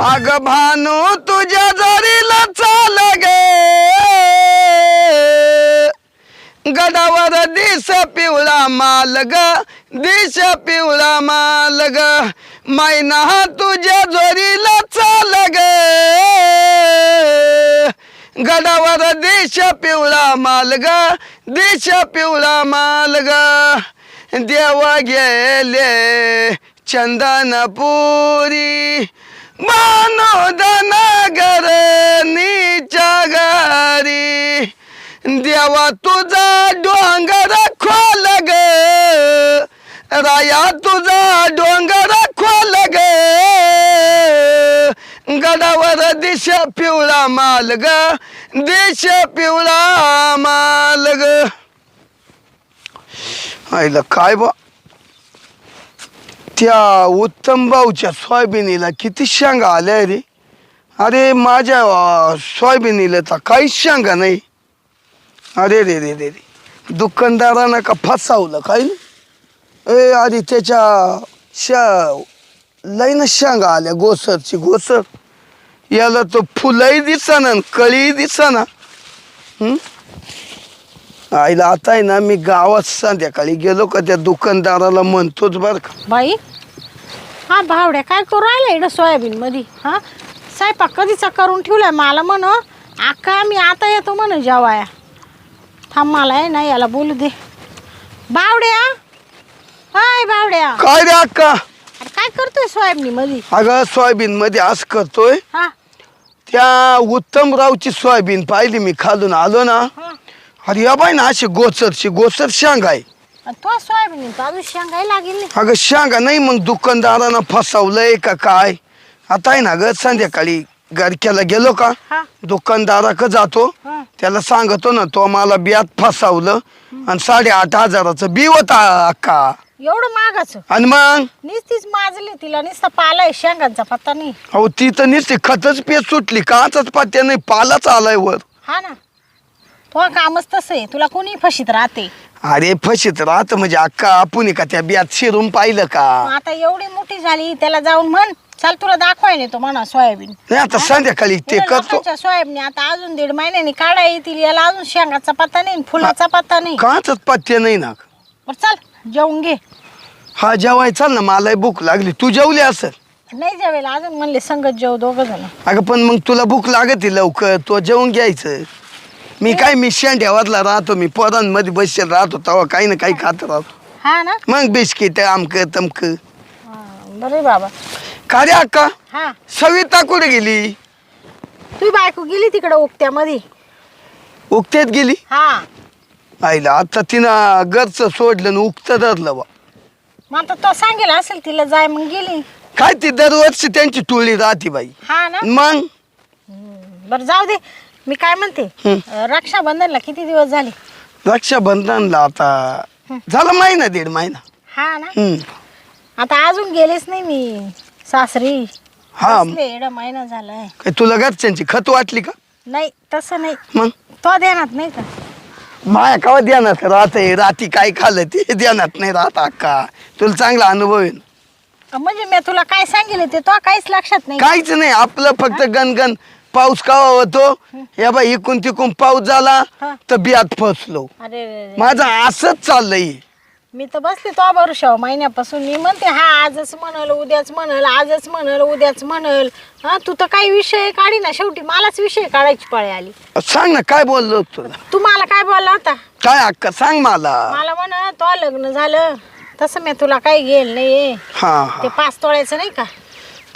अग भानू तुझ्या जरीला चाल गे. गडावर दिस पिवळा माल ग दिस पिवळा माल ग. मैना तुझ्या जोरीला चाल गे. गडावर दिश पिवळा माल ग दिश पिवळा माल ग. देवा गेले चंदनपुरी मानोदन नीच्या गारी देवा तुझा डोंगर खोल ग. राया तुझा डोंगर खोल ग. गडावर दिश पिवळा माल ग. दिश पिवळा माल ग. आईला काय बा? त्या उत्तम भाऊच्या सोयाबिनीला किती शेंगा आल्या रे? अरे माझ्या सोयाबिनीला तर काहीच शेंगा नाही. अरे रे रे रे रे. दुकानदारानं का फसावलं काय? ए अरे त्याच्या शा लईन शेंगा आल्या गोसरची गोसर याला तो फुलंही दिसाना ना कळीही दिसाना. हं? आईला आता आहे ना मी गावात संध्याकाळी गेलो का त्या दुकानदाराला म्हणतोच बरं का. बाई हा भावड्या काय करू राहिला इकडं सोयाबीन मध्ये हा? स्वयंपाक कधीचा करून ठेवलाय मला म्हण आका मी आता येतो म्हण जेवाया. थांब मला आहे ना याला बोलू दे. बावड्या हाय बावड्या काय रे अक्का? अरे काय करतोय सोयाबीन मध्ये अगं सोयाबीन मध्ये असं करतोय. हा. त्या उत्तमरावची सोयाबीन पाहिली मी खालून आलो ना. हा. अरे या बाई ना अशी गोचरची गोचर शेंग आहे तो सोयाबीन अजून लागेल. अगं शेंगा नाही मग दुकानदारानं फसवलंय का काय? आता आहे ना ग संध्याकाळी गरक्याला गेलो का? हा. दुकानदाराक जातो. हा. त्याला सांगतो ना तो मला बियात फसवलं आणि साडेआठ हजाराचं बी होता अक्का. एवढं मागाचं. आणि मग? नुसतीच माजली तिला नुसता पालाय शेंगांचा पत्ता नाही. अहो ती तर नुसती खतच पेच सुटली. काचाच पत्त्या नाही पालाच आलाय वर. हा ना. तो कामच तसं आहे. तुला कोणी फशीत राहते? अरे फशीत राहत म्हणजे अक्का आपण का त्या बियात शिरून पाहिलं का? मग आता एवढी मोठी झाली त्याला जाऊन म्हण चल तुला दाखवायला येतो म्हणा सोयाबीन. नाही आता संध्याकाळी ते करतो. लोकांच्या सोयाबीन आता अजून दीड महिन्यानी काढा येतील याला अजून शेंगाचा पत्ता नाही फुलाचा पत्ता नाही. काचाच पत्त्या नाही ना. बरं चल जेवून घे. हा जेवाय चाल ना मला भूक लागली. तू जेवली असेल? नाही जेवेल अजून म्हणले संगत जेव दोघ जण. अगं पण मग तुला भूक लागत लवकर तो जेवून घ्यायचं. मी काय मी शेंड्यावरला राहतो मी पोरांमध्ये बसेल राहतो तेव्हा काही ना काही खात राहतो. हा ना? मग बिस्किट आमक तमक. बरं बाबा. का रे अक्का हा. सविता कुठे गेली? तुझी बायको गेली तिकडं ओक्त्यामध्ये. उकतेत गेली? हा. आईला आता तिनं घरचं सोडलं आणि उकत धरलं बा. मग आता तो सांगेल असेल तिला जाय मग गेली. काय ती दरवर्षी त्यांची टोळी राहते बाई. हा ना? मग? बरं जाऊ दे. मी काय म्हणते. अं, रक्षाबंधनला किती दिवस झाले? रक्षाबंधनला आता झाला महिना दीड महिना. हा ना? हम्म. आता अजून गेलेच नाही मी सासरी. हा. बसले, एवढा महिना झालाय. काय तुला घरच्यांची खत वाटली का? नाही तसं नाही. मग? तो देणार नाही का? माया कवा ध्यानात राहत राती काय खाल्लं ते ध्यानात नाही राहत अक्का. तुला चांगला अनुभव आहे म्हणजे मी तुला काय सांगितलं ते तो काहीच लक्षात नाही. काहीच नाही आपलं फक्त गणगण पाऊस कवा होतो या बाई इकून तिकून पाऊस झाला हा. तर बियात फसलो. अरे रे रे. माझं असंच चाललंय. मी तर बसले तो भरोशा महिन्यापासून. मी म्हणते हा आजच म्हणल उद्याच म्हणल आजच म्हणल उद्याच म्हणल. हा तू तर काही विषय काढी ना. शेवटी मलाच विषय काढायची पाळी आली. सांग ना काय बोललो होतो? तुला तू मला काय बोलला होता? काय अक्का सांग मला. मला म्हण तो लग्न झालं. तसं मी तुला काही गेल नाही हा हा. ते पाच तोळ्याचं नाही का?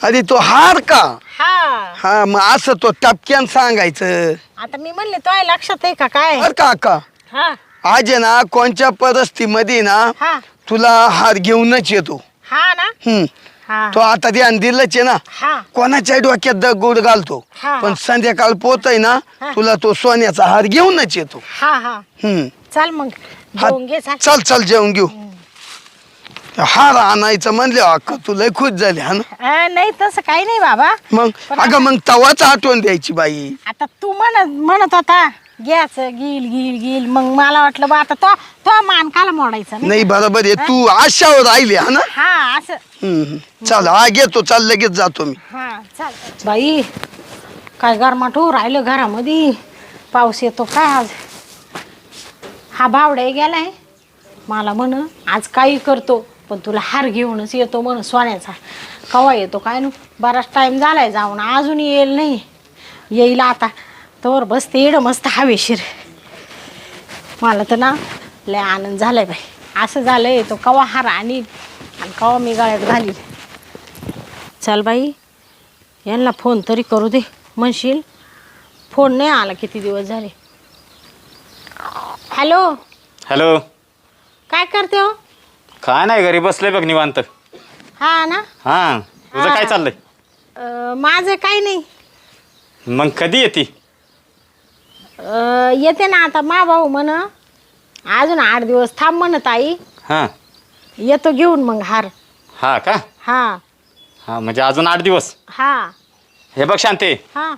अरे तो हार का? हा. हा मग असं तो टपक्यान सांगायचं. आता मी म्हणले तो लक्षात आहे का? काय? बर का अक्का हा. आज आहे ना कोणत्या परिस्थितीमध्ये ना हा. तुला हार घेऊनच येतो. हा ना? हम्म. हा. तो आता ध्यान दिलंच आहे ना हा. कोणाच्या डोक्यात दगड घालतो. हा. पण संध्याकाळ पोत आहे ना हा. तुला तो सोन्याचा हार घेऊनच येतो. हा हा. हम्म. चल मग हा, जेवून घे चाल चल चल जेवण घेऊ. हार आणायचं म्हणले अक्का तू लय खुश झाली हा ना? अं, नाही तसं काही नाही बाबा. मग? अगं मग तवाच आठवण द्यायची बाई. आता तू म्हणत म्हणत होता घ्यायचं घेईल घेईल घेईल. मग मला वाटलं बा आता तो तो मान काला मोडायचा नाही नाही बरोबर आहे. तू आशावर राहिली हा ना? हा असं. हम्म. चल हा घेतो चाल लगेच जातो मी. हा चाल. बाई काय गरमाटू राहिलं घरामध्ये? पाऊस येतो काय आज? हा भावडे गेलाय. मला म्हण आज काही करतो. पण तुला हार घेऊनच येतो म्हण सोन्याचा. कवा येतो काय नु? बराच टाईम झालाय जाऊन. अजून येईल नाही. येईल आता. तोवर बसते येड मस्त हवेशीर. मला तर ना लय आनंद झालाय बाई. असं झालंय तो कवा हार आणील आणि कवा मी गळ्यात घालील चल बाई यांना फोन तरी करू दे. म्हणशील? फोन नाही आला किती दिवस झाले. हॅलो हॅलो काय करते हो? काय नाही घरी बसले बघ निवांत. हा ना? हा तुझं काय. चाललंय? अं, माझं काही नाही. मग कधी येते? अं, येते ना आता मा भाऊ म्हण. अजून आठ दिवस थांब म्हणत आई हा. येतो घेऊन मग हार. हा का? हा. हा म्हणजे अजून आठ दिवस. हा. हे बघ शांते. हा.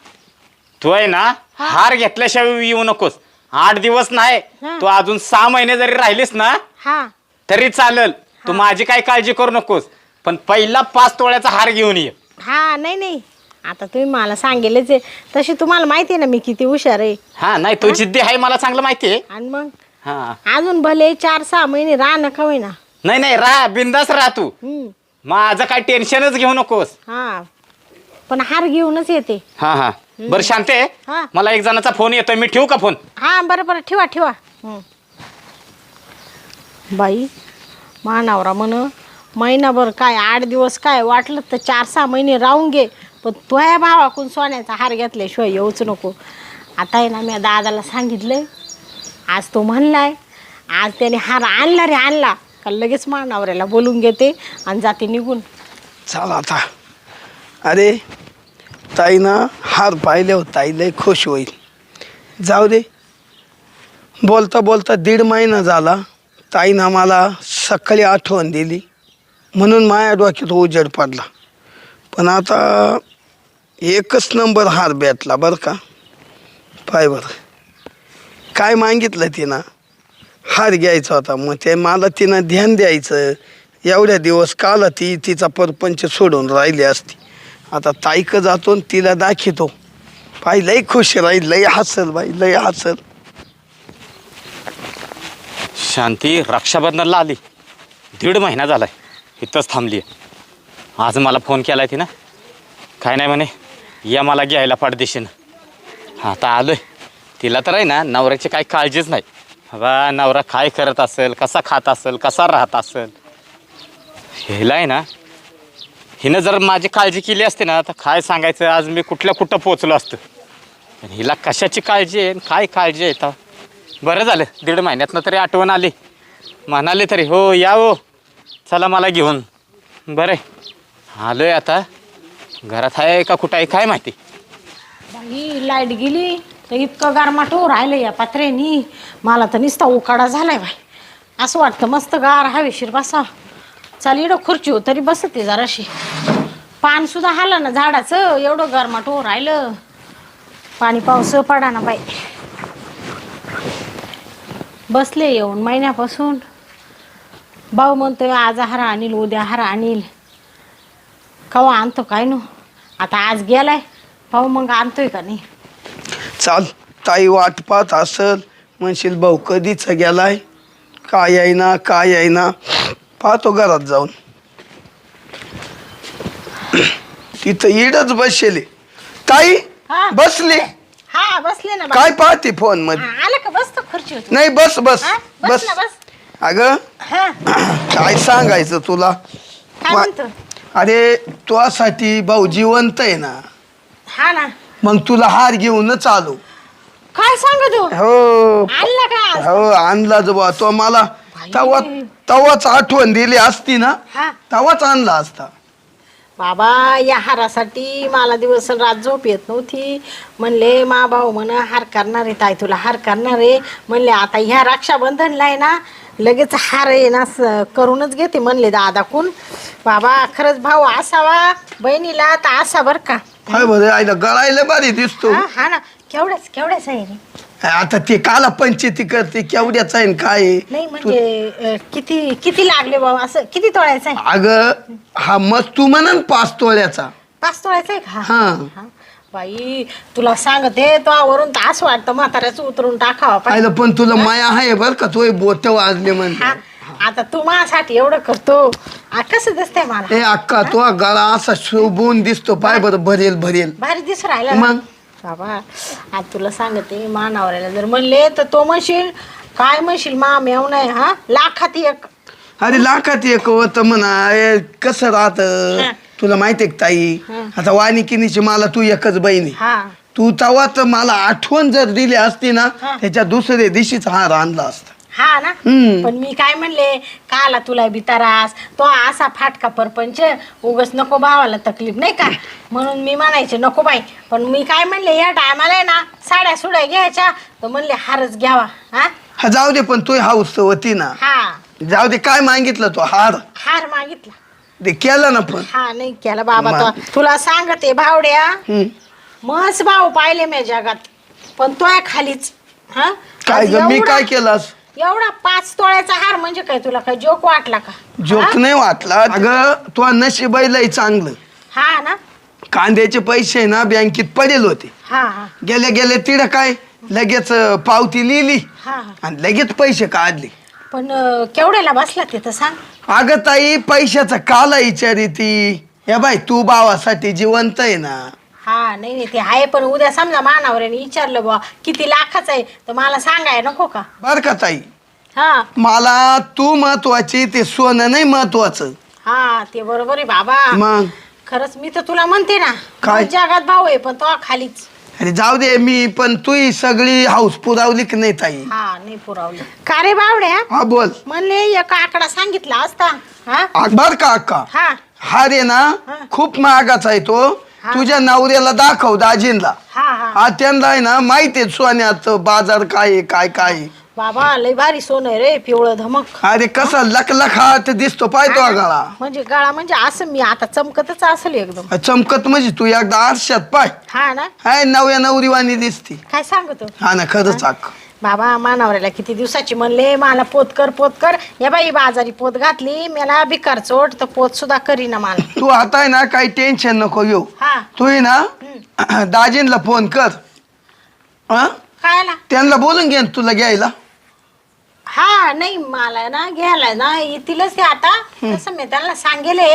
तू आहे ना हार घेतल्याशिवाय येऊ नकोस. आठ दिवस नाही हा. तू अजून सहा महिने जरी राहिलीस ना हा. तरी चालेल. तू माझी काही काळजी करू नकोस. पण पहिला पाच तोळ्याचा हार घेऊन ये. हा नाही नाही. आता तुम्ही मला सांगेलच आहे तशी तुम्हाला माहिती आहे ना मी किती हुशार आहे. हा नाही तू जिद्दी आहे मला चांगलं माहिती आहे. आणि मग? हा. अजून भले चार सहा महिने राह नका होईना. नाही नाही राह बिंदास राह तू. हम्म. माझं काय टेन्शनच घेऊ नकोस. हा. पण हार घेऊनच येते. हा हा. बरं शांते हा. मला एक जणाचा फोन येतोय मी ठेवू का फोन? हा बरं बरं ठेवा ठेवा. हं. बाई मानावरा म्हण महिनाभर काय आठ दिवस काय वाटलं तर चार सहा महिने राहून घे पण तुझ्या भावाकडून सोन्याचा हार घेतल्याशिवाय येऊच नको. आता आहे ना मी दादाला सांगितलं आज तो म्हणलाय आज त्याने हार आणला रे आणला. का लगेच मानावऱ्याला बोलून घेते आणि जाते निघून. चल आता. अरे ताईनं हार पाहिल्यावर हो, ताई लय खुश होईल. जाऊ दे. बोलता बोलता दीड महिना झाला. ताईनं मला सकाळी आठवण दिली. म्हणून माझ्या डोक्यात उजेड पडला. पण आता एकच नंबर हार भेटला बरं का? पाय बरं. काय मागितलं तिनं? हार घ्यायचा होता. मग ते मला तिनं ध्यान द्यायचं. एवढ्या दिवस काला ती तिचा परपंच सोडून राहिली असती. आता ताईक जातो आणि तिला दाखितो. पाय लय खुश राहील लय हसल बाई लय हसल. शांती रक्षाबंधनला आली. दीड महिना झाला आहे इथंच थांबली आहे आज मला फोन केला आहे तिनं. काय नाही म्हणे या मला घ्यायला पाठदेशीनं आता आहे तिला तर आहे ना नवऱ्याची काही काळजीच नाही. बा नवरा काय करत असेल कसा खात असेल कसा राहत असेल. हिला आहे ना हिनं जर माझी काळजी केली असते ना तर काय सांगायचं आज मी कुठल्या कुठं पोचलो असतो. हिला कशाची काळजी आहे आणि काय काळजी आहे तर बरं झालं. दीड महिन्यातनं तरी आठवण आली. म्हणाले तरी हो या हो. चला मला घेऊन. बरं आहे. आलोय आता. घरात आहे का कुठं आहे काय माहिती? बाई लाइट गेली. तर इतकं गारमाटो राहिलं या पात्रेनी मला तर नुसता उकाडा झालाय बाई. असं वाटतं मस्त गार हवेशीर बसा. चाल इडं खुर्ची हो तरी बसते जराशी. पान सुद्धा हालं ना झाडाचं. एवढं गारमाटो राहिलं. पाणी पाऊस पडा ना बाई. बसले येऊन महिन्यापासून. भाऊ म्हणतोय आज हारा आणील उद्या हारा आणील. कवा आणतो काय नो? आता आज गेलाय. भाऊ मग आणतोय का नाही? चाल ताई वाट पाहत असल. म्हणशील भाऊ कधीच गेलाय? काय येईना काय येईना. पाहतो घरात जाऊन. तिथं इडच बसले ताई हा. बसले. हा बसले ना काय पाहते फोनमध्ये? आलं का? बसतो खुर्ची नाही बस बस? बस. अगं हा. काय सांगायचं तुला? काय मा- म्हणतो? अरे तुझ्यासाठी भाऊ जिवंत आहे ना. हा ना. मग तुला हार घेऊनच आलो. काय सांगतो हो. आणला का आज? हो आणला जो बा तो मला तवा तवाच आठवण दिली असती ना? हा. तवाच आणला असता. बाबा या हारासाठी मला दिवस रात झोप येत नव्हती. म्हणले मा भाऊ म्हण हार करणार आहे ताई तुला हार करणार आहे. म्हणले आता ह्या रक्षाबंधनला आहे ना लगेच हार आहे ना करूनच घेते म्हणले दादाकून. बाबा खरंच भाऊ असावा बहिणीला तर असा बरं का. काय बरं आईला गळायला भारी दिसतो. हा हा ना. केवढ्याच केवढ्याच आहे रे. आता ते काला पंचायती करते केवढ्याच आहे न काय आहे? नाही म्हणजे अं, किती किती लागले बाबा असं किती तोळ्याचं आहे? अगं हा मग तू म्हणन पाच तोळ्याचा. पाच तोळ्याचं आहे का? हा. हा. बाई तुला सांगते तो वरून तर असं वाटतं म्हाताऱ्याचं उतरून टाकावं पण पाहिलं पण तुला माया आहे बर का तो बोट वाजले हा, म्हणजे आता तू माझ्साठी एवढं करतो. आ, कसं दिसतंय मला? ए अक्का तो गळा असा शोभून दिसतो. पाय बरं भरेल भरेल. भारी दिसू राहिला ना. मग? बाबा आता तुला सांगते मानावऱ्याला जर म्हणले तर तो म्हणशील काय म्हणशील मा मेव नाही हा? लाखात एक. अरे लाखात एक होत म्हणा. ए, कसं राहत. तुला माहितीये का ताई. आता वानिकिनीची मला तू एकच बहिणी. हा. तू तवा तर मला आठवण जर दिली असती ना. त्याच्या दुसऱ्या दिवशीच हार आणला असता. हा ना? हम्म. पण मी काय म्हणले काला तुला बितारास तो असा फाटका परपंच उगच नको भावाला तकलीफ नाही का? म्हणून मी म्हणायचे नको बाई. पण मी काय म्हणले या टायमाला ना साड्या सुड्या घ्यायच्या. तर म्हणले हारच घ्यावा. हा? हा जाऊ दे पण तू हाऊस तर होती ना. हा. जाऊ दे काय मागितलं तो? हार. हार मागितला. ते केलं ना पण. हा नाही केला बाबा तो. तुला सांगते भावड्या हम्म. मस्त भाऊ पाहिले मी जगात. पण तोय खालीच. हा? काय आज ग मी एवढा- काय केलास एवढा पाच तोळ्याचा हार म्हणजे काय तुला काय जोक वाटला का? जोक नाही वाटला. अगं तो नशिबाईलाही चांगलं. हा ना? कांद्याचे पैसे ना बँकेत पडेल होते. हा हा. गेल्या गेल्या तिथं काय? लगेच अं, पावती लिहिली. हा हा. आणि लगेच पैसे काढले. पण अं, केवढ्याला बसला ते तर सांग. अगं ताई पैशाचा काला विचारी ती. या बाई तू भावासाठी जिवंत आहे ना. हा नाही नाही ते आहे पण उद्या समजा मानावऱ्याने विचारलं बुवा किती लाखाचं आहे तर मला सांगाय नको का? बर का ताई? हा. मला तू महत्वाची ते सोनं नाही महत्वाचं. हा ते बरोबर आहे बाबा. मग? खरंच मी तर तुला म्हणते ना काय? जगात भाऊ आहे पण तो खालीच. अरे जाऊ दे मी पण तू ही सगळी हाऊस पुरावली की नाही ताई? हा नाही पुरवलं. का रे बावड्या? हा बोल. म्हणले एक आकडा सांगितला असता हा? आ, बर का अक्का? हा. हा रे ना. खूप महागाचा आहे तो. तुझ्या नवऱ्याला दाखव दाजींला. हा हा. हा त्यांना आहे ना माहिती आहे सोन्यात बाजार काय आहे, काय काय आहे. बाबा लय भारी सोनं आहे रे पिवळं धमक. अरे कसा लख लखाट दिसतो पाय तो गळा. म्हणजे गळा म्हणजे असं मी आता चमकतच असेल एकदम. चमकत म्हणजे तू एकदा आरशात पाय. हा ना? हाय नव्या नवरीवाणी दिसती. काय सांगतो? हा ना खरंच अक्का बाबा मानावऱ्याला किती दिवसाची म्हणले मला पोत कर पोत कर. या बाई बाजारी पोत घातली मला भिकार चोट तर पोत सुद्धा करीना मला. तू आता आहे ना काही टेन्शन नको येऊ हा. तू आहे ना दाजींला फोन कर. हा? त्यांना बोलून घे ना तुला घ्यायला. हा नाही मला ना घ्यायला ना येतीलच ते आता. तसं मी त्यांना सांगेले.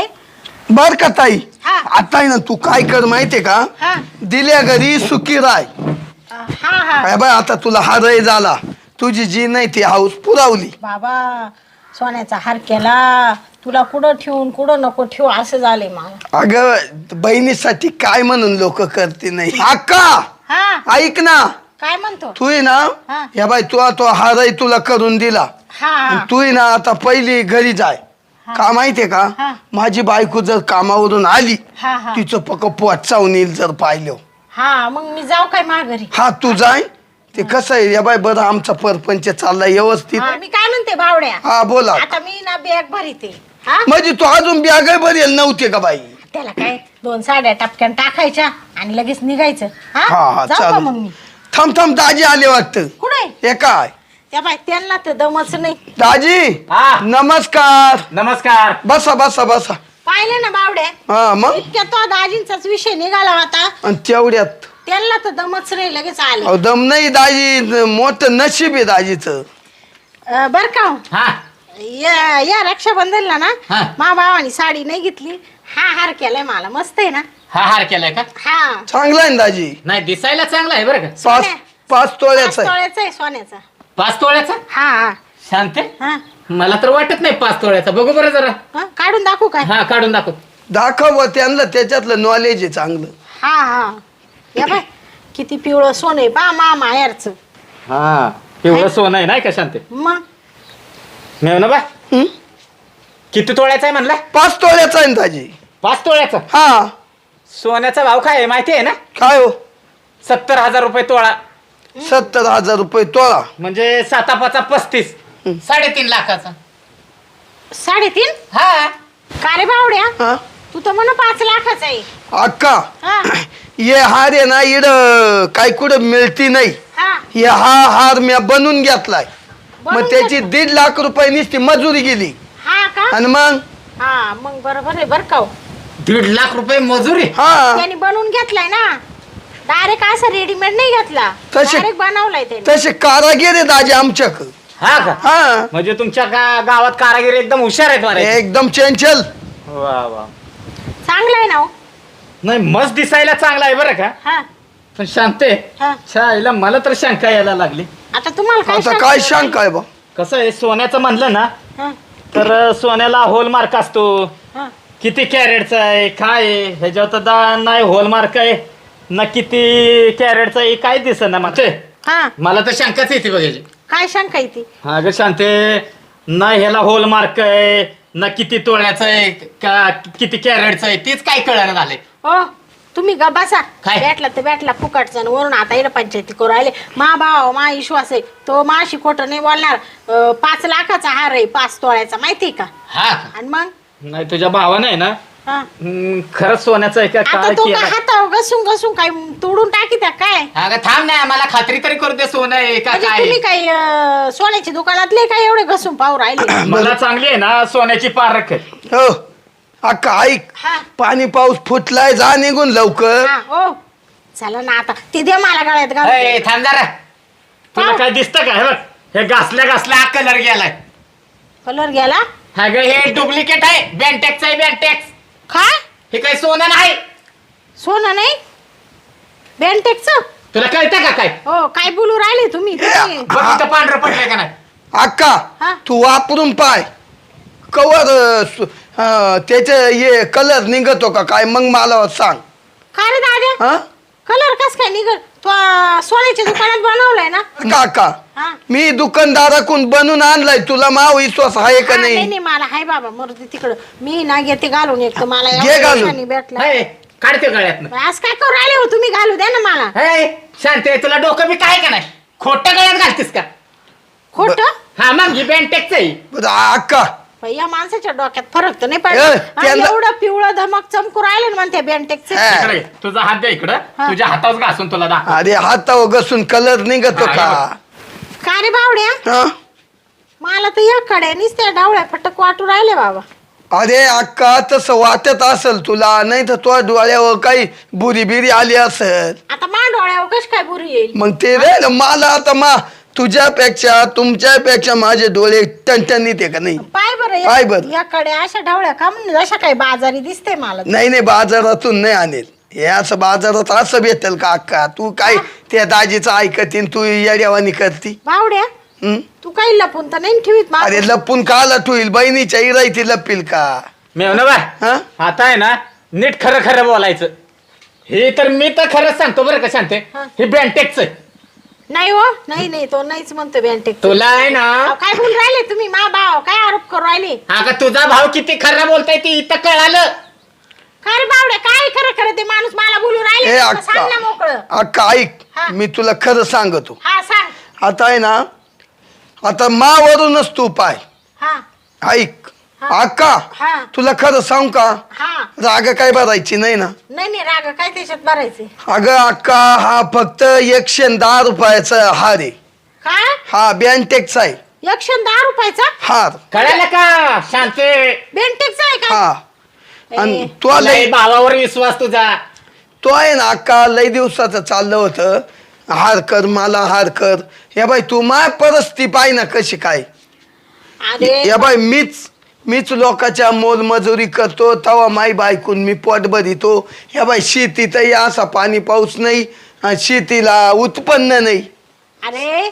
बर का ताई? हा. आता आहे ना तू काय कर माहितीये का? हा. दिल्या घरी सुखी राय. हा हा. काय बाय आता तुला हारय झाला. तुझी जी नाही ती हाऊस पुरावली. बाबा सोन्याचा हार केला. तुला कुठं ठेवून कुठं नको ठेवू असं झालंय मला अगं बहिणीसाठी काय म्हणून लोक करते नाही? अक्का! हा. ऐक ना. काय म्हणतो? तू आहे ना. हा. या बाई तू तो हारही तुला करून दिला. हा तू आहे ना आता पहिली घरी जाय. का माहितीये का? हा. माझी बायको जर कामावरून आली हा हा. तिचं पक पोट चावून येईल जर पाहिलं. हा मग मी जाऊ काय माघारी? हा तू जाय. ते कसं आहे या बाई बरं आमचा परपंच चाललाय व्यवस्थित. हा, मी काय म्हणते बावड्या? हा बोला. आता मी ना बॅग भरीते. हा? म्हणजे तू अजून बॅग भरेल नव्हते का बाई? त्याला काय दोन साड्या टपक्यान टाकायच्या आणि लगेच निघायचं. हा? हा जाऊ का मग चालू मी? थांब थांब दाजी आले वाटतं. कुठे? हे काय? त्या बाय त्यांना तर दमच नाही. दाजी हा. नमस्कार. नमस्कार. बसा बसा बसा. पाहिलं ना बावड्या हा मग? इतक्या तो दाजींचाच विषय निघाला होता. आणि तेवढ्यात? त्यांना तर दमच नाही लगेच आले. अहो, दम नाही दाजी मोठं नशीब आहे दाजीचं. बर का हो? हा. या या रक्षाबंधनला ना हा. मा भावानी साडी नाही घेतली. हा हार केलाय मला मस्त आहे ना? हा हार केलाय का? हा. चांगला आहे ना दाजी? नाही दिसायला चांगला आहे बरं का? पाच सोन्या. पाच पाच तोळ्याचा आहे. तोळ्याचा आहे सोन्याचा. पाच तोळ्याचा? हा हा. शांत हा. मला तर वाटत नाही पाच तोळ्याचा. बघू बरं जरा. हा, काढून दाखवू काय? हा काढून दाखव. दाखव त्यांना त्याच्यातलं नॉलेज आहे चांगलं. हा हा. या बाय. किती पिवळं सोनं आहे. पा मा माहेरचं. हा पिवळं सोनं आहे नाही का शांत? मग? ना बा. हं? किती तोळ्याचा आहे म्हणला? पाच तोळ्याचा आहे ना दाजी. पाच तोळ्याचा? हा. सोन्याचा भाव काय आहे माहिती आहे ना? काय हो? सत्तर हजार रुपये तोळा. सत्तर हजार रुपये तोळा. म्हणजे साता पाचा पस्तीस. साडेतीन लाखाचा. साडेतीन? हा. का रे बावड्या? हा? तू तर म्हण पाच लाखाचा आहे. अक्का हा. ये हार आहे ना इड काय कुठं मिळती नाही. हा. हे हा हार मी बनवून घेतलाय. मग बनवून त्याची दीड लाख रुपये नुसती मजुरी गेली. हा का? आणि मग? हा मग बरोबर आहे बरं का हो. दीड लाख रुपये मजुरी? हा. त्यांनी बनवून घेतलाय ना. डायरेक्ट असं रेडीमेड नाही घेतला. तसे- डायरेक्ट बनवलाय त्याने. तसे कारागीर आहेत आजी आमच्याक हा का? हा. म्हणजे तुमच्या गा- गावात कारागीर एकदम हुशार आहेत मारे एकदम चंचल. वा वा. चांगलं आहे ना हो. नाही मस्त दिसायला चांगला आहे बरं का? हा. पण शांते हा. शाळेला मला तर शंका यायला लागली. आता तुम्हाला काय आता काय शंका आहे बा? कसं आहे सोन्याचं म्हणलं ना हा, तर सोन्याला होलमार्क असतो. हा. किती कॅरेटचा आहे काय आहे ह्याच्यावर तर दा नाही होलमार्क आहे. ना किती कॅरेटचा आहे काय दिसत ना हा. मला तर शंकाच येते बघायची काय शंका येते हा ग शांते ना ह्याला होलमार्क आहे ना किती तोळ्याचं आहे का किती कॅरेटचं आहे तेच काय कळणार झाले हो तुम्ही ग बसा. काय? भेटला तर भेटला फुकटचा आणि वरून आता इकडे पंचायती करू राहिले. मा भाव मा विश्वास आहे. तो माशी खोटं नाही बोलणार. अं, पाच लाखाचा हार आहे पाच तोळ्याचा माहितीये का? हा. आणि मग? नाही तुझ्या भावानं आहे ना हा. हम्म, खरंच सोन्याचं आहे का आता काय तो का केलं हातावर घसून घसून काय तोडून टाकी त्या काय? अगं थांब ना मला खात्री तरी करू दे सोनं आहे का म्हणजे काय. तुम्ही अं, सोन्याच्या दुकानातले काय एवढे घसून पाहू राहिले? मला चांगली आहे ना सोन्याची पारख आहे. हो अक्का ऐक. हा. पाणी पाऊस फुटलाय जा निघून लवकर. हा हो. चला ना आता. ते दे मला गळ्यात घालून. थांब जरा. तुला काय? दिसतं का? हे बघ हे घासल्या घासल्या कलर गेलाय. कलर गेला? हा ग हे डुप्लिकेट आहे. बँटेक्स आहे बँटेक्स काय हे काही सोनं नाही? सोनं नाही? बेंटेक्स तुला कळतं का काय? हो काय बोलू राहिले तुम्ही? तुम्ही- बघ पांढरं पडलंय का नाही? अक्का हा? तू वापरून पाय. कवर अं, सु- अं, त्याचे हे कलर निघतो का काय? मग मला सांग. काय रे दादा? हा? कलर कस काय निघल? तो अं, सोन्याच्या दुकानात बनवलाय ना. काका हा. मी दुकानदाराकडून बनवून आणलाय तुला मा विश्वास आहे का हा, नाही? नाही नाही मला हाय बाबा मरुदी तिकडं. मी ना घेते घालून एक तर मला घे एवढ्या घालून. दिवसांनी भेटला. हे, काढते गळ्यातनं. आज काय करू राहिले हो तुम्ही? घालू द्या ना मला. हे, शांते तुला डोकं बी काय का नाही? खोटं गळ्यात घालतीस का? खोट? हा मग ही बँटेक्स आहे. बरं, अक्का या माणसाच्या डोक्यात फरक तर नाही ए, पडला आणि त्यांना- एवढं पिवळं धमक चमकू राहिले ना म्हणते हा. इकडे ये. तुझा हात द्या इकडं. तुझ्या हातावर घासून तुला दाखव अरे हातावर घसून कलर निघतो का? का रे बावड्या? हा? मला तर या कड्यानीच त्या डावळ्या फटक वाटू राहिले बाबा. अरे अक्का तसं वाटत असेल तुला नाही तर तुझ्या डोळ्यावर काही बुरी बिरी आली असेल. आता मा डोळ्यावर कश काय बुरी येईल? मग ते रे मला आता मा तुझ्यापेक्षा तुमच्यापेक्षा माझे डोळे टणटणीत आहे का नाही? पाय बरं पाय या- बरं. या कड्या अशा ढवळ्या का म्हणजे जशा काही बाजारी दिसते मला. नाही नाही बाजारातून नाही आणेल. हे असं बाजारात असं भेटेल का अक्का? तू काय त्या दाजीचं ऐकतीन तू येड्यावानी करती? बावड्या हं? तू काही लपून तर नाही ठेवीत. अरे लपून का लटूईल बहिणीच्या इरायती लपील का? मेवना हा? बाय आता आहे ना नीट खरं खरं बोलायचं. हे तर मी तर खरंच सांगतो बरं का शांते. हा. हे बँटेक्स आहे. नाही हो. नाही नाही तो नाहीच म्हणतो बँटेक तुला आहे ना? काय बोल राहिले तुम्ही? मा भाव काय आरोप करू राहिले? हा का तुझा भाव किती खरा बोलताय ते इथं कळालं? काय रे बावड्या काय खरं खरं ते माणूस मला बोलू हे राहिले अक्का. सांग ना मोकळं. अक्का ऐक. हा. मी तुला खरं सांगतो. हा सांग. आता आहे ना आता मावरूनच तू पाय. हा. ऐक. हा. अक्का हा. तुला खरं सांग का? हा. राग काय भरायची नाही ना? नाही नाही राग काय त्याच्यात भरायचे? अगं अक्का हा फक्त एकशे दहा रुपयाचा हार आहे. काय हा बँटेकचा आहे. एकशे दहा रुपयाचा? हार. कळालं का? शांते. बेंटेकचा आहे का? हा. आणि ए. तो लय लय भावावर विश्वास तुझा. तो आहे ना अक्का लय दिवसाचं चाललं होतं. हार कर मला हार कर. या बाई तू माय परिस्थिती पाय ना कशी काय? अरे. या बाई मीच मीच लोकांच्या मोलमजुरी करतो तवा माई बायकून मी पोट भरितो. या बाई शेतीतही असा पाणी पाऊस नाही आणि शेतीला उत्पन्न नाही. अरे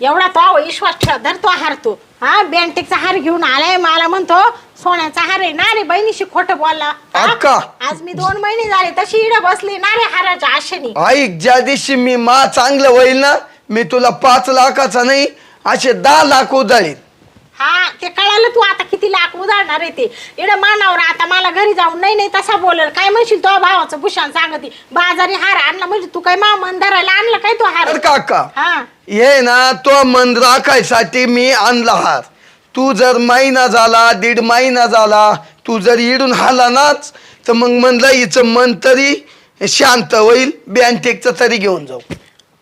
एवढा तो विश्वास ठेव धर तो हारतो हा बेंटेकचा हार घेऊन आलाय मला म्हणतो सोन्याचा हार आहे ना रे बहिणीशी खोटं बोलला. हा? अक्का. आज मी दोन महिने झाले तशी इड बसली ना रे हाराच्या आशेनी. ऐक ज्या दिवशी मी मा चांगलं होईल ना मी तुला पाच लाखाचा नाही असे दहा लाख उधळीन. हा ते कळालं तू आता किती लाख उधारणार आहे ते. इड मानावर आता मला घरी जाऊन नाही नाही तसा बोलल. काय म्हणशील तो भावाचं भूषण सांगती. बाजारी हार आणला म्हणजे तू काय मा मन धरायला आणला काय तो हार? तर काका हा. ये ना तो मन राखायसाठी मी आणला हार. तू जर महिना झाला दीड महिना झाला तू जर इडून हाला नाच तर मग म्हणलं हिचं मन तरी शांत होईल बँटेकचं तरी घेऊन जाऊ.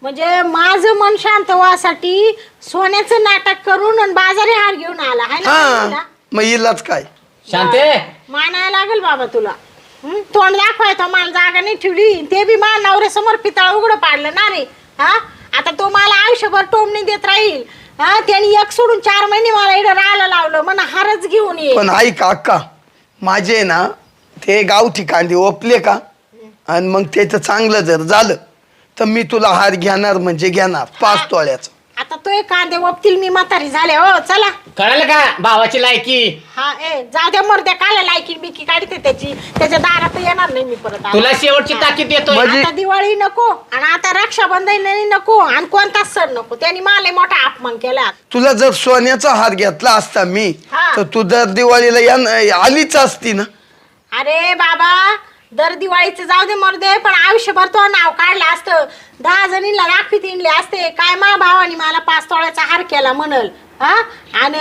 म्हणजे माझं मन शांत व्हासाठी सोन्याचं नाटक करून आणि बाजारी हार घेऊन आला. हाय ना हा? मग इलाच काय? शांते? मानायला लागेल बाबा तुला. हं? तोंड दाखवाय तो मला जागा नाही ठेवली. ते बी मा नवऱ्यासमोर पितळ उघडं पाडलं ना रे. हा? आता तो मला आयुष्यभर टोमणी देत राहील. हा? त्यांनी एक सोडून चार महिने मला इकडं राहायला लावलं. म्हणा हारच घेऊन ये. पण ऐक अक्का माझे ना ते गावठी कांदे ओपले का? आणि मग त्याचं चांगलं जर झालं तर मी तुला हार घेणार म्हणजे घेणार. पाच तोळ्याचं. आता तो एक कांदे वपतील मी म्हातारी झाले हो चला. कळलं का भावाची लायकी? हा ए जाऊ द्या मरद्या काला लायकी बिकी काढते त्याची. त्याच्या दारात येणार नाही मी परत आता. तुला शेवटची ताकीद देतोय. म्हणजे- आता दिवाळी नको आणि आता रक्षाबंधन नको आणि कोणताच सण नको. त्यांनी मला मोठा अपमान केला. तुला जर सोन्याचा हार घेतला असता मी हा. तर तू दर दिवाळीला या आलीच असती ना. अरे बाबा दर दिवाळीचं जाऊ दे मरदे पण आयुष्यभर तो नाव काढलं असतं. दहा जणींना राखी तिणले असते. काय मा भावानी मला पाच तोळ्याचा हार केला म्हणल हा? आणि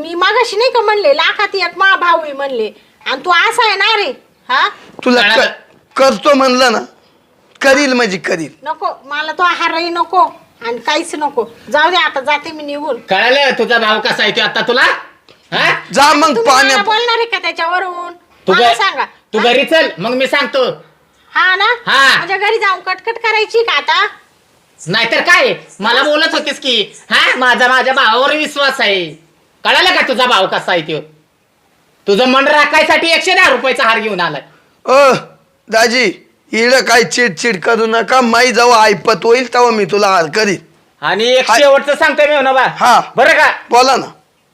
मी मागाशी नाही का म्हणले लाखात एक मा भाऊ आहे म्हणले. आणि तू असा आहे ना रे हा? तुला क-. करतो म्हणलं ना करील म्हणजे करील. नको मला तो हारही नको आणि काहीच नको. जाऊ दे आता जाते मी निघून. कळलं तुझा भाव कसा आहे तो आता तुला? हा? जा मग तुम्ही मला पाण्या बोलणार आहे का त्याच्यावरून? तू मला घ- सांगा. तू घरी चल मग मी सांगतो. हा ना? हा. माझ्या घरी जाऊन कटकट करायची का आता? नाहीतर काय? मला बोलत होतीस की हा माझा माझ्या भावावर विश्वास आहे. कळालं का तुझा भाव कसा आहे तो तुझं मन राखायसाठी एकशे दहा रुपयाचा हार घेऊन आलाय. अ दाजी इड काय चिडचिड करू नका. माई जेव्हा ऐपत होईल तेव्हा मी तुला हार करील आणि एक हाय. शेवटचं सांगतोय मी हो ना बा हा. बरं का? बोला ना.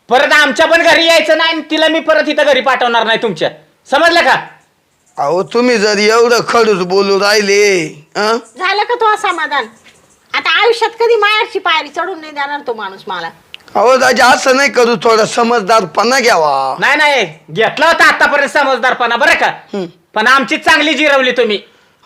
परत आमच्या पण घरी यायचं नाही आणि तिला मी परत इथं घरी पाठवणार नाही तुमच्या. समजलं का? अहो तुम्ही जर एवढं खडूस बोलू राहिले हं? झालं का तो समाधान आता आयुष्यात कधी मायाची पायरी चढून नाही देणार तो माणूस मला. अहो दाजी असं नाही करू थोडा समजदारपणा घ्यावा. नाही नाही घेतला होता आतापर्यंत समजदारपणा बरं का. पण आमची चांगली जिरवली तुम्ही.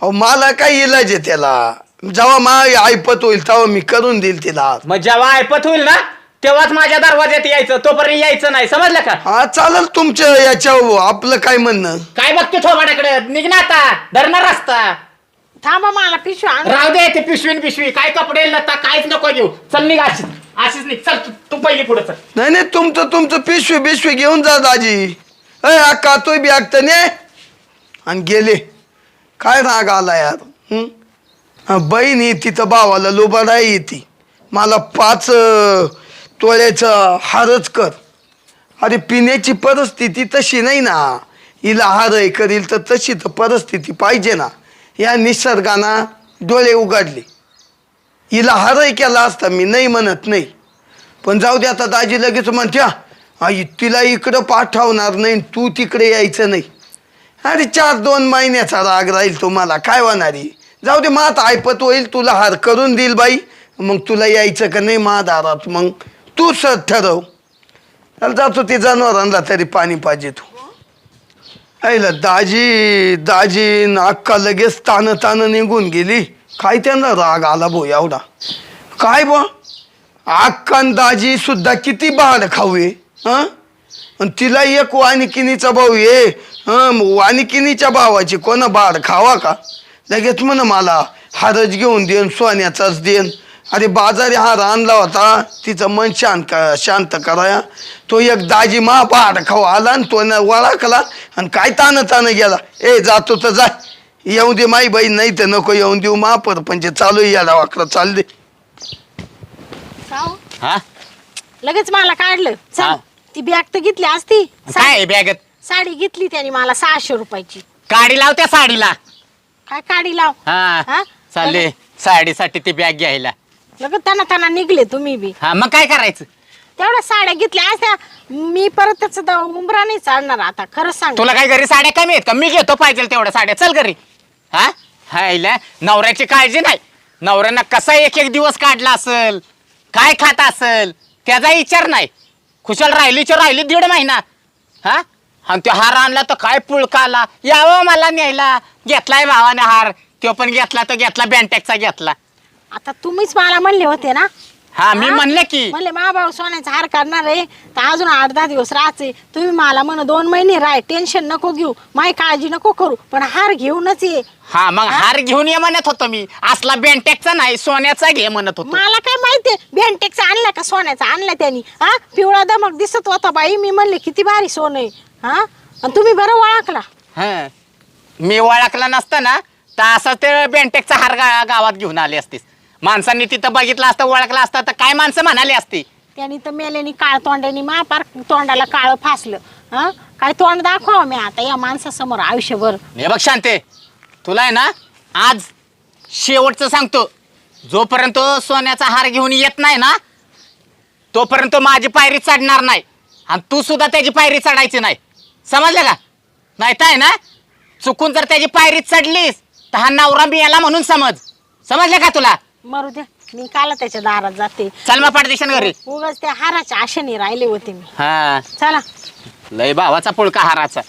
अहो मला काय इलाज आहे त्याला. जेव्हा मा ऐपत होईल तेव्हा मी करून देईल तिला. मग जेव्हा ऐपत होईल ना तेव्हाच माझ्या दरवाज्यात यायचं तोपर्यंत यायचं नाही. समजलं का? हा चालेल तुमच्या याच्यावर आपलं काय म्हणणं? काय बघतो थोबाडाकडे निघ ना आता धरणार रस्ता. थांबा मला पिशवी आण. राहू दे ते पिशवीन पिशवी. काय कपडे लता काहीच नको घेऊ. चल निघ अशीच. अशीच निघ. चल तू- तू पहिली पुढे चल. नाही नाही तुमचं तुमचं पिशवी बिशवी घेऊन जा दाजी. अय अक्का तोय बी अक्का ने? आणि गेले. काय राग आला यार हं? हा, बहीण ही तिथं भावाला लोबाडा येते. मला पाच अं, तोळ्याचं हारच कर. अरे पिण्याची परिस्थिती तशी नाही ना. हिला हार करील तर तशी तर परिस्थिती पाहिजे ना. या निसर्गानं डोळे उघडले. हिला हारही केला असता मी नाही म्हणत नाही. पण जाऊ दे आता दाजी लगेच म्हणत्या आई तिला इकडं पाठवणार नाही तू तिकडे यायचं नाही. अरे चार दोन महिन्याचा राग राहील तुम्हाला काय होणारी जाऊ दे मात ऐपत होईल तुला हार करून देईल बाई. मग तुला यायचं का नाही मा दारात? मग तू सर ठरव चल जातो ते जनावरांना तरी पाणी पाहिजे तू. ऐला दाजी दाजी न लगेच तान तान निघून गेली. काय त्यांना राग आला भो एवढा? काय बा आक्कान दाजी सुद्धा किती बाळ खाऊये हं आणि तिला एक वानिकिनीचा भाऊ ये हं? वानिकिनीच्या भावाची कोणा बाळ खावा का? लगेच म्हण मला हारच घेऊन देन सोन्याचाच देन अरे बाजारी हार आणला होता तिचं मन शांत शांत कराया तो एक दाजी मा बाळ खाऊ आला आणि तो न वळखला आणि काय तान तान गेला. ए जातो तर जा. येऊ दे माई बाई नाही तर नको येऊन देऊ मा परपंच चालू याला वाकडं चाल दे. हा? लगेच मला काढलं. चल हा. ती बॅग तर घेतली असती काय बॅगत? साडी घेतली त्याने मला सहाशे रुपयाची. काडी लाव त्या साडीला. काय काढी लाव? हा. हा? चालले. साडीसाठी ती बॅग घ्यायला. लगेच त्यांना त्यांना निघले तुम्ही बी. हा मग काय करायचं? तेवढ्या साड्या घेतल्या. असत्या मी परत त्याचं उंबरा नाही चालणार आता खरंच सांग. तुला काय घरी साड्या कमी आहेत का? मी घेतो पाहिजे तेवढ्या साड्या. चल घरी. हा? हायला नवऱ्याची काळजी नाही. नवऱ्यानं कसा एक एक दिवस काढला असेल काय खात असेल त्याचा विचार नाही. खुशाल राहिलीची राहिली दीड महिना. हा? आणि तो हार आणला तर काय पुळका आला? यावं मला न्यायला. घेतलाय भावाने हार. तो पण घेतला तो घेतला बँटेकचा घेतला. आता तुम्हीच मला म्हणले होते ना. हा मी म्हणलं की. म्हणले मा भाऊ सोन्याचा हार करणार आहे. तर अजून आठ दहा दिवस राहायचे. तुम्ही मला म्हण दोन महिने राय टेन्शन नको घेऊ. माही काळजी नको करू. पण हार घेऊनच ये. हा मग हार घेऊन ये म्हणत होतो मी. असला बेंटेकचा नाही सोन्याचा घे म्हणत होतो. मला काय माहितीये बेंटेकचा आणला का सोन्याचा? आणला त्यांनी. हा? पिवळा दमक दिसत होता बाई. मी म्हणले किती भारी सोनं आहे. हा? आणि तुम्ही बरं ओळखला. हा. मी ओळखला नसता ना तर असं ते बेंटेकचा हार गा- गावात घेऊन आले असतीस. माणसांनी तिथं बघितलं असतं ओळखलं असतं तर काय माणसं म्हणाली असती? त्यांनी तर मेल्यानी काळ तोंडानी मा पार तोंडाला काळ फासलं. हा? काय तोंड दाखवा मी आता या माणसासमोर आयुष्यभर. हे बघ शांते तुला आहे ना आज शेवटचं सांगतो. जोपर्यंत सोन्याचा हार घेऊन येत नाही ना तोपर्यंत माझी पायरी चढणार नाही. आणि तू सुद्धा त्याची पायरी चढायची नाही. समजलं का? नाही तर आहे ना चुकून जर त्याची पायरी चढलीस तर हा नवरा मी याला म्हणून समज. समजलं का तुला? मरू द्या. मी काल त्याच्या दारात जाते. चल मग पाठदेशन घरी. उगाच त्या हाराच्या आशेने राहिले होते मी. हा. चला. लय भावाचा पुळका हाराचा.